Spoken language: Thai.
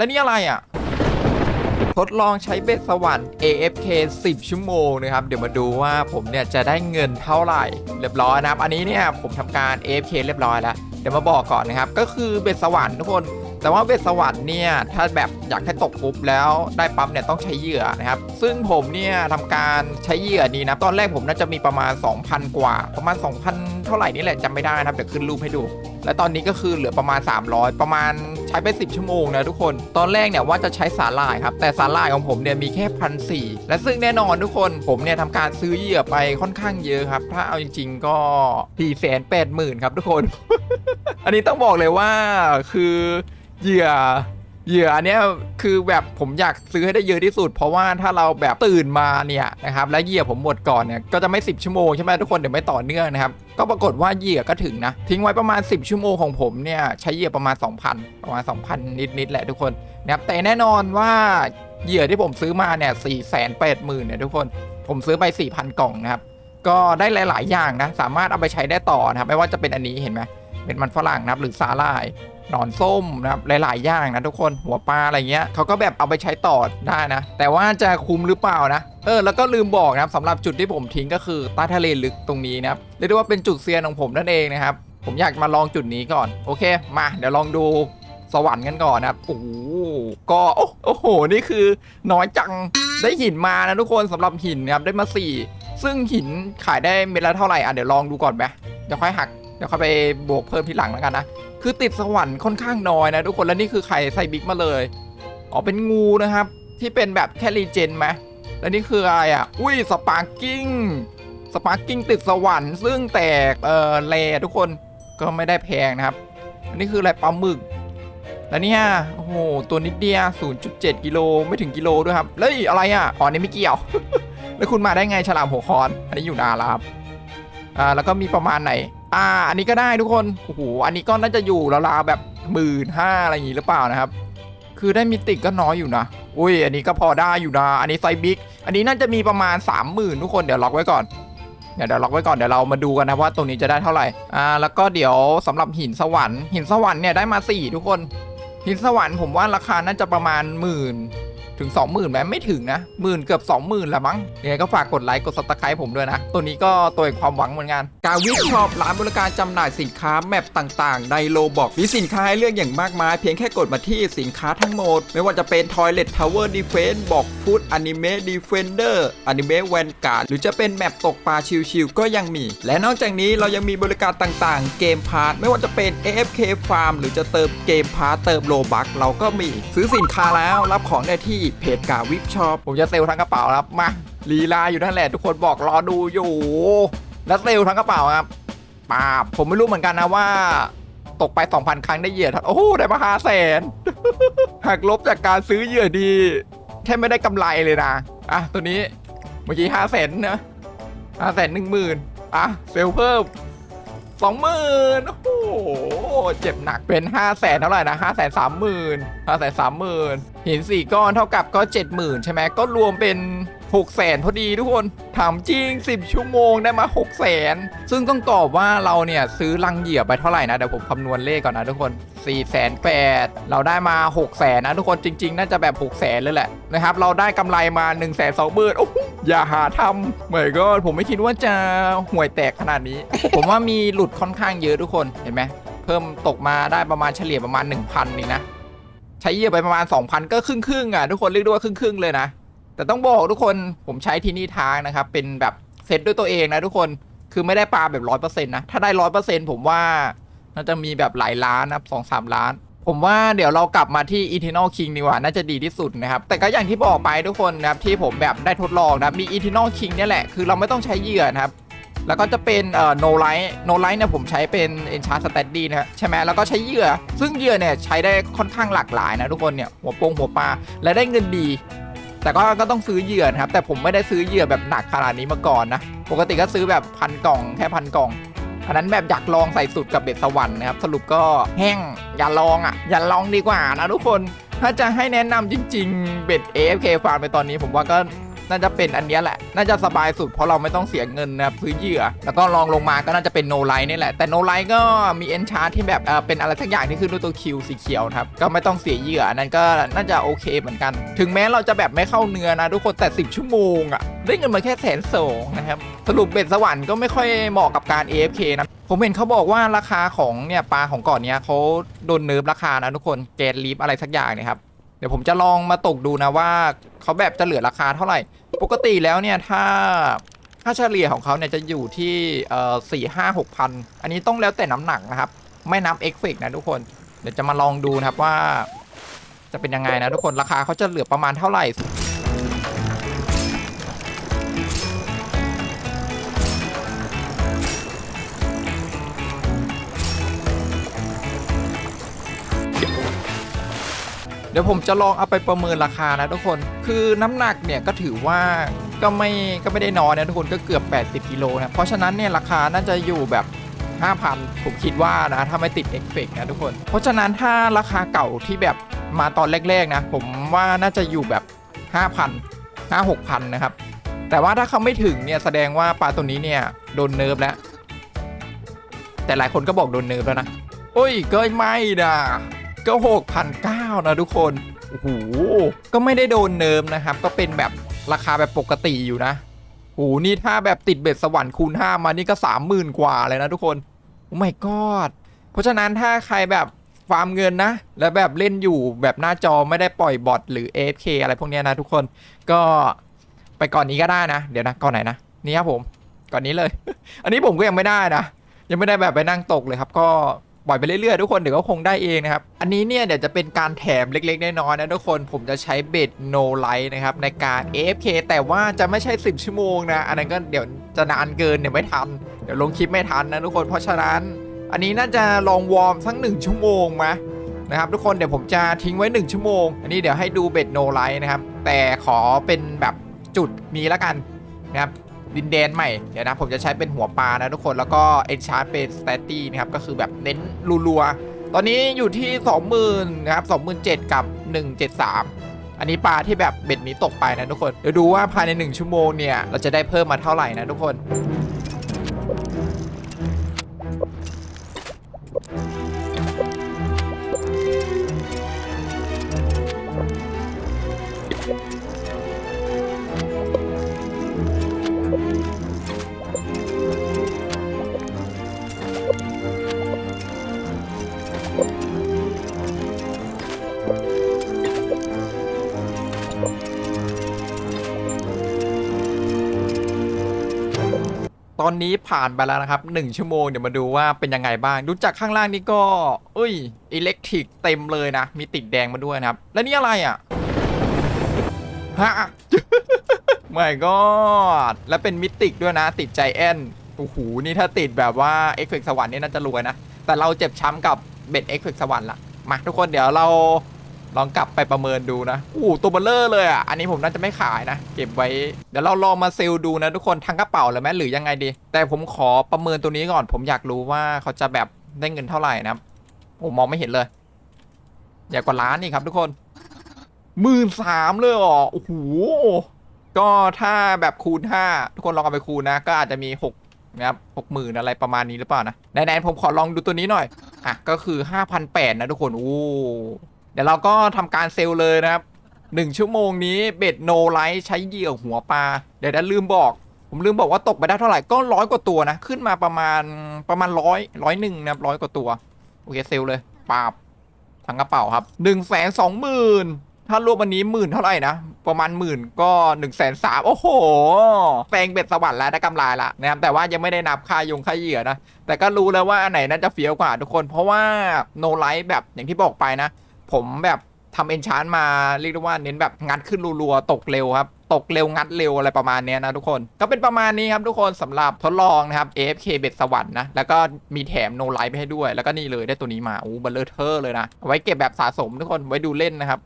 แล้วนี่อะไรอะทดลองใช้เบ็ดสวรรค์ AFK 10 ชั่วโมงนะครับ เดี๋ยวมาดูว่าผมเนี่ยจะได้เงินเท่าไหร่ เรียบร้อยนะครับ อันนี้เนี่ยผมทำการ AFK เรียบร้อยแล้ว เดี๋ยวมาบอกก่อนนะครับ ก็คือเบ็ดสวรรค์ทุกคน แต่ว่าเบ็ดสวรรค์เนี่ยถ้าแบบอยากให้ตกปุ๊บแล้วได้ปั๊บเนี่ยต้องใช้เหยื่อนะครับ ซึ่งผมเนี่ยทำการใช้เหยื่อนี้นะตอนแรกผมน่าจะมีประมาณ 2,000 กว่า ประมาณ 2,000 เท่าไหร่นี่แหละจำไม่ได้นะครับเดี๋ยวขึ้นรูปให้ดู และตอนนี้ก็คือเหลือประมาณ 300 ประมาณใช้ไป 10 ชั่วโมงนะทุกคน ตอนแรกเนี่ยว่าจะใช้สาหร่ายครับแต่สาหร่ายของผมเนี่ยมีแค่พันสและซึ่งแน่นอนทุกคนผมเนี่ยทำการซื้อเหยื่อไปค่อนข้างเยอะครับ ถ้าเอาจริง ๆ ก็4แสนแปดหมื่นครับทุกคน อันนี้ต้องบอกเลยว่าคือ เหยื่อเหยื่ออันเนี้ยคือแบบผมอยากซื้อให้ได้เยอะที่สุด เพราะว่าถ้าเราแบบตื่นมาเนี่ยนะครับแล้วเหยื่อผมหมดก่อนเนี่ยก็จะไม่ 10 ชั่วโมงใช่ไหมทุกคนเดี๋ยวไม่ต่อเนื่องนะครับก็ปรากฏว่าเหยื่อก็ถึงนะทิ้งไว้ประมาณ 10 ชั่วโมงของผมเนี่ยใช้เหยื่อประมาณ 2,000 ประมาณ 2,000 นิดๆแหละทุกคนนะครับแต่แน่นอนว่าเหยื่อที่ผมซื้อมาเนี่ย4 8 0 0 0 0เนี่ยทุกคนผมซื้อไป 4,000 กล่องนะครับก็ได้หลาย ๆ อย่างนะสามารถเอาไปใช้ได้ต่อนะครับไม่ว่าจะเป็นอันนี้เห็นไหมเป็นมันฝรั่งนะครับหรือสาหร่าย หนอนส้มนะครับหลาย ๆ อย่างนะทุกคนหัวปลาอะไรเงี้ยเขาก็แบบเอาไปใช้ต่อได้นะ แต่ว่าจะคุ้มหรือเปล่านะเออแล้วก็ลืมบอกนะครับสำหรับจุดที่ผมทิ้งก็คือใต้ทะเลลึกตรงนี้นะครับเรียกได้ว่าเป็นจุดเซียนของผมนั่นเองนะครับผมอยากมาลองจุดนี้ก่อนโอเค มาเดี๋ยวลองดูสวรรค์กันก่อนนะครับโอ้โหก็โอ้โอ้โหนี่คือน้อยจังได้หินมานะทุกคนสำหรับหินนะครับได้มาสี่ซึ่งหินขายได้เม็ดละเท่าไหร่อะเดี๋ยวลองดูก่อนไหมเดี๋ยวค่อยหักเดี๋ยวค่อยไปบวกเพิ่มทีหลังแล้วกันนะ คือติดสวรรค์ค่อนข้างน้อยนะทุกคนแล้วนี่คือใครใส่บิ๊กมาเลยอ๋อเป็นงูนะครับ ที่เป็นแบบแค่รีเจนไหมแล้วนี่คืออะไรอะ อุ้ยสปาร์กิ้งสปาร์กิ้งติดสวรรค์ซึ่งแตกเอ่อแลทุกคนก็ไม่ได้แพงนะครับ อันนี้คืออะไรปลาหมึก แล้วเนี่ยโอ้โหตัวนิดเดียว0.7 กิโลไม่ถึงกิโลด้วยครับแล้วอีอะไรอะอ๋อนี่ไม่เกี่ยว แล้วคุณมาได้ไงฉลามหัวคอน อันนี้อยู่นานแล้วครับอ่าแล้วก็มีประมาณไหน อ่า อันนี้ก็ได้ทุกคน โอ้โห อันนี้ก็น่าจะอยู่ราวๆแบบหมื่นห้าอะไรอย่างงี้หรือเปล่านะครับ คือได้มิติก็น้อยอยู่นะ อุ้ย อันนี้ก็พอได้อยู่นะ อันนี้ไซส์บิ๊ก อันนี้น่าจะมีประมาณ 30,000 ทุกคน เดี๋ยวล็อกไว้ก่อน เดี๋ยวเดี๋ยวล็อกไว้ก่อน เดี๋ยวเรามาดูกันนะว่าตรงนี้จะได้เท่าไหร่ อ่า แล้วก็เดี๋ยวสำหรับหินสวรรค์ หินสวรรค์เนี่ยได้มา 4 ทุกคน หินสวรรค์ผมว่าราคาน่าจะประมาณหมื่น ถึง 20,000ไหมไม่ถึงนะหมื่นเกือบ 20,000ละมั้งยังไงก็ฝากกดไลค์กดซับสไครต์ผมด้วยนะ ตัวนี้ก็ตัวเองความหวังเหมือนกันกาวิชชอบร้านบริการจำหน่ายสินค้าแมปต่างๆ ในโลบอกมีสินค้าให้เลือกอย่างมากมาย เพียงแค่กดมาที่สินค้าทั้งหมด ไม่ว่าจะเป็น Toilet Tower Defense บอก Food Anime Defender Anime Vanguard หรือจะเป็นแมปตกปลาชิวๆก็ยังมี และนอกจากนี้เรายังมีบริการต่างๆ เกมพาร์ทไม่ว่าจะเป็น AFK Farm หรือจะเติมเกมพาร์ทเติมโลบักเราก็มีซื้อสินค้าแล้วรับของได้ที่เพจกาวิบช็อปผมจะเซลทั้งกระเป๋าครับมาลีลาอยู่นั่นแหละทุกคนบอกรอดูอยู่แล้วเซลทั้งกระเป๋าครับปาบผมไม่รู้เหมือนกันนะว่าตกไป 2,000 ครั้งได้เหยื่อโอ้โหได้มาห้าแสนหักลบจากการซื้อเหยื่อดี แค่ไม่ได้กำไรเลยนะ อะ ตัวนี้ เมื่อกี้ห้าแสนนะห้าแสนหนึ่งหมื่นอะ เซลเพิ่มสองหมื่นโอ้โห เจ็บหนักเป็นห้าแสนเท่าไหร่นะห้าแสนสามหมื่นห้าแสนสามหมื่นหินสี่ก้อนเท่ากับก็เจ็ดหมื่นใช่ไหมก็รวมเป็น หกแสนพอดีทุกคนถามจริง 10 ชั่วโมงได้มา6 0แสนซึ่งต้องตอบว่าเราเนี่ยซื้อลังเหยื่อไปเท่าไหร่นะ เดี๋ยวผมคำนวณเลขก่อนนะทุกคน4 8 0 0 0เราได้มา6 0แสนนะทุกคนจริง ๆ น่าจะแบบ6 0แสนเลยแหละนะครับ เราได้กำไรมา1นึ่งแสนสองหมื่นโอ้อย่าหาทำเหมือนก็ผมไม่คิดว่าจะห่วยแตกขนาดนี้ ผมว่ามีหลุดค่อนข้างเยอะทุกคนเห็นไหมเพิ่มตกมาได้ประมาณเฉลี่ยประมาณ 1,000นี่นะใช้เหยื่อไปประมาณ 2,000 ก็ครึ่งครึ่งๆอะทุกคนเรียกได้ว่าครึ่งครึ่งๆเลยนะ แต่ต้องบอกทุกคนผมใช้ที่นี่ทางนะครับ เป็นแบบเซตด้วยตัวเองนะทุกคนคือไม่ได้ปลาแบบร้อยเปอร์เซ็นต์นะ ถ้าได้ร้อยเปอร์เซ็นต์ผมว่าน่าจะมีแบบหลายล้านนะสองสามล้าน ผมว่าเดี๋ยวเรากลับมาที่ Eternal King ดีกว่า น่าจะดีที่สุดนะครับ แต่ก็อย่างที่บอกไปทุกคนนะครับ ที่ผมแบบได้ทดลองนะมี Eternal King เนี่ยแหละ คือเราไม่ต้องใช้เหยื่อนะครับ แล้วก็จะเป็นเอ่อ no light no light เนี่ยผมใช้เป็น enchant steady นะฮะใช่ไหมแล้วก็ใช้เหยื่อ ซึ่งเหยื่อเนี่ยใช้ได้ค่อนข้างหลากหลายนะทุกคนเนี่ยหัวโปงหัวปลาและได้เงินดี แต่ก็ก็ต้องซื้อเหยื่อนะครับ แต่ผมไม่ได้ซื้อเหยื่อแบบหนักขนาดนี้มาก่อนนะ ปกติก็ซื้อแบบพันกล่องแค่พันกล่อง อันนั้นแบบอยากลองใส่สุดกับเบ็ดสวรรค์นะครับ สรุปก็แห้งอย่าลองอะ อย่าลองดีกว่านะทุกคน ถ้าจะให้แนะนำจริง ๆ เบ็ด AFK ฟาร์มไปตอนนี้ผมว่าก็ น่าจะเป็นอันนี้แหละ น่าจะสบายสุดเพราะเราไม่ต้องเสียเงินนะครับซื้อเหยื่อ แล้วก็ลองลงมาก็น่าจะเป็นโนไลท์นี่แหละ แต่โนไลท์ก็มีเอนชาร์ที่แบบเออเป็นอะไรสักอย่างที่ขึ้นด้วยตัวคิวสีเขียวนะครับ ก็ไม่ต้องเสียเหยื่ออันนั้นก็น่าจะโอเคเหมือนกัน ถึงแม้เราจะแบบไม่เข้าเนื้อนะทุกคนแต่ 10 ชั่วโมงอะได้เงินมาแค่แสนสองนะครับ สรุปเบ็ดสวรรค์ก็ไม่ค่อยเหมาะกับการ AFK นะผมเห็นเขาบอกว่าราคาของเนี่ยปลาของก่อนเนี้ยเขาโดนเนิร์ฟราคานะทุกคนเกตลีฟอะไรสักอย่างเนี่ยครับเดี๋ยวผมจะลองมาตกดูนะว่า เขาแบบจะเหลือราคาเท่าไหร่ ปกติแล้วเนี่ยถ้าค่าเฉลี่ยของเขาเนี่ยจะอยู่ที่เอ่อสี่ห้าหกพันอันนี้ต้องแล้วแต่น้ำหนักนะครับ ไม่นับเอฟเฟกนะทุกคน เดี๋ยวจะมาลองดูนะครับว่า จะเป็นยังไงนะทุกคนราคาเขาจะเหลือประมาณเท่าไหร่ เดี๋ยวผมจะลองเอาไปประเมินราคานะทุกคน คือน้ำหนักเนี่ยก็ถือว่าก็ไม่ก็ไม่ได้น้อยนะทุกคนก็เกือบ 80กิโลนะ เพราะฉะนั้นเนี่ยราคาน่าจะอยู่แบบ 5,000 ผมคิดว่านะ ถ้าไม่ติดเอฟเฟกนะทุกคน เพราะฉะนั้นถ้าราคาเก่าที่แบบมาตอนแรกๆนะ ผมว่าน่าจะอยู่แบบ 5,000 5 6,000นะครับ แต่ว่าถ้าเขาไม่ถึงเนี่ยแสดงว่าปลาตัวนี้เนี่ยโดนเนิร์ฟแล้ว แต่หลายคนก็บอกโดนเนิร์ฟแล้วนะ โอ้ยเก็ไม่นะ ก็หกพันเก้านะทุกคนโอ้โหก็ไม่ได้โดนเนิร์ฟนะครับ ก็เป็นแบบราคาแบบปกติอยู่นะโอ้โหนี่ถ้าแบบติดเบ็ดสวรรค์คูณ5มานี่ก็30,000กว่าเลยนะทุกคนโอ้ my god เพราะฉะนั้นถ้าใครแบบฟาร์มเงินนะ แล้วแบบเล่นอยู่แบบหน้าจอไม่ได้ปล่อยบอทหรือ AFK อะไรพวกนี้นะทุกคนก็ไปก่อนนี้ก็ได้นะ เดี๋ยวนะก่อนไหนนะนี่ครับผมก่อนนี้เลย อันนี้ผมก็ยังไม่ได้นะ ยังไม่ได้แบบไปนั่งตกเลยครับก็ ปล่อยไปเรื่อยๆทุกคนเดี๋ยวก็คงได้เองนะครับ อันนี้เนี่ยเดี๋ยวจะเป็นการแถมเล็กๆน้อยๆนะทุกคนผมจะใช้เบ็ด no light นะครับในการ AFK แต่ว่าจะไม่ใช่ 10 ชั่วโมงนะ อันนั้นก็เดี๋ยวจะนานเกินเดี๋ยวไม่ทัน เดี๋ยวลงคลิปไม่ทันนะทุกคนเพราะฉะนั้น อันนี้น่าจะลองวอร์มสักหนึ่งชั่วโมงมานะครับทุกคนเดี๋ยวผมจะทิ้งไว้ 1 ชั่วโมง อันนี้เดี๋ยวให้ดูเบ็ด no light นะครับแต่ขอเป็นแบบจุดนี้แล้วกันนะครับ ดินแดนใหม่ เดี๋ยวนะ ผมจะใช้เป็นหัวปลานะทุกคน แล้วก็เอ็นชาร์เป็นสเตตี้นะครับ ก็คือแบบเน้นรัวๆ ตอนนี้อยู่ที่ 20,000นะครับ27,000กับ 173 อันนี้ปลาที่แบบเบ็ดนี้ตกไปนะทุกคน เดี๋ยวดูว่าภายใน 1 ชั่วโมงเนี่ย เราจะได้เพิ่มมาเท่าไหร่นะทุกคน ตอนนี้ผ่านไปแล้วนะครับ 1 ชั่วโมงเดี๋ยวมาดูว่าเป็นยังไงบ้าง ดูจากข้างล่างนี่ก็เอ้ยอิเล็กทริกเต็มเลยนะ มีติดแดงมาด้วยนะครับ แล้วนี่อะไรอะฮะไม่ก็แล้วเป็นมิติกด้วยนะ ติดใจแอนโอ้โหนี่ถ้าติดแบบว่าเอ็กเฟกสวรรค์นี่น่าจะรวยนะ แต่เราเจ็บช้ำกับเบ็ดเอ็กเฟกสวรรค์ละมาทุกคนเดี๋ยวเรา ลองกลับไปประเมินดูนะโอ้ตัวเบลเลอร์เลยอะ อันนี้ผมน่าจะไม่ขายนะ เก็บไว้ เดี๋ยวเราลองมาเซลล์ดูนะทุกคนทั้งกระเป๋าเลยไหมหรือยังไงดี แต่ผมขอประเมินตัวนี้ก่อน ผมอยากรู้ว่าเขาจะแบบได้เงินเท่าไหร่นะครับผมมองไม่เห็นเลย อยากกว่าล้านนี่ครับทุกคนหมื่นสามเลยเหรอโอ้โหก็ถ้าแบบคูณ5ทุกคนลองเอาไปคูณนะ ก็อาจจะมี6นะครับหกหมื่นอะไรประมาณนี้หรือเปล่านะไหนๆผมขอลองดูตัวนี้หน่อย อะ ก็คือ5,800นะทุกคน โอ้ เดี๋ยวเราก็ทำการเซลล์เลยนะครับ1ชั่วโมงนี้เบ็ดโนไลท์ใช้เหยื่อหัวปลา เดี๋ยวนะลืมบอก ผมลืมบอกว่าตกไปได้เท่าไหร่ก็ร้อยกว่าตัวนะ ขึ้นมาประมาณประมาณร้อยร้อยหนึ่งนะครับร้อยกว่าตัว โอเคเซลล์เลยปาบทั้งกระเป๋าครับ1นึ่งแสนสองหมื่นถ้ารวมวันนี้หมื่นเท่าไหร่นะ ประมาณหมื่นก็1นึ่งแสนสามโอ้โหแปลงเบ็ดสวรรค์แล้วได้กำไรละนะครับแต่ว่ายังไม่ได้นับค่ายงค่าเหยื่อนะ แต่ก็รู้แล้วว่าอันไหนน่าจะเฟี้ยวกว่าทุกคน เพราะว่าโนไลท์แบบอย่างที่บอกไปนะ ผมแบบทำเอนชานมาเรียกได้ว่าเน้นแบบงัดขึ้นรัวๆตกเร็วครับ ตกเร็วงัดเร็วอะไรประมาณนี้นะทุกคน ก็เป็นประมาณนี้ครับทุกคนสำหรับทดลองนะครับ AFK เบ็ดสวรรค์นะ แล้วก็มีแถมโนไลท์ไปให้ด้วย แล้วก็นี่เลยได้ตัวนี้มาอู้บัลเลอร์เทอร์เลยนะ ไว้เก็บแบบสะสมทุกคนไว้ดูเล่นนะครับ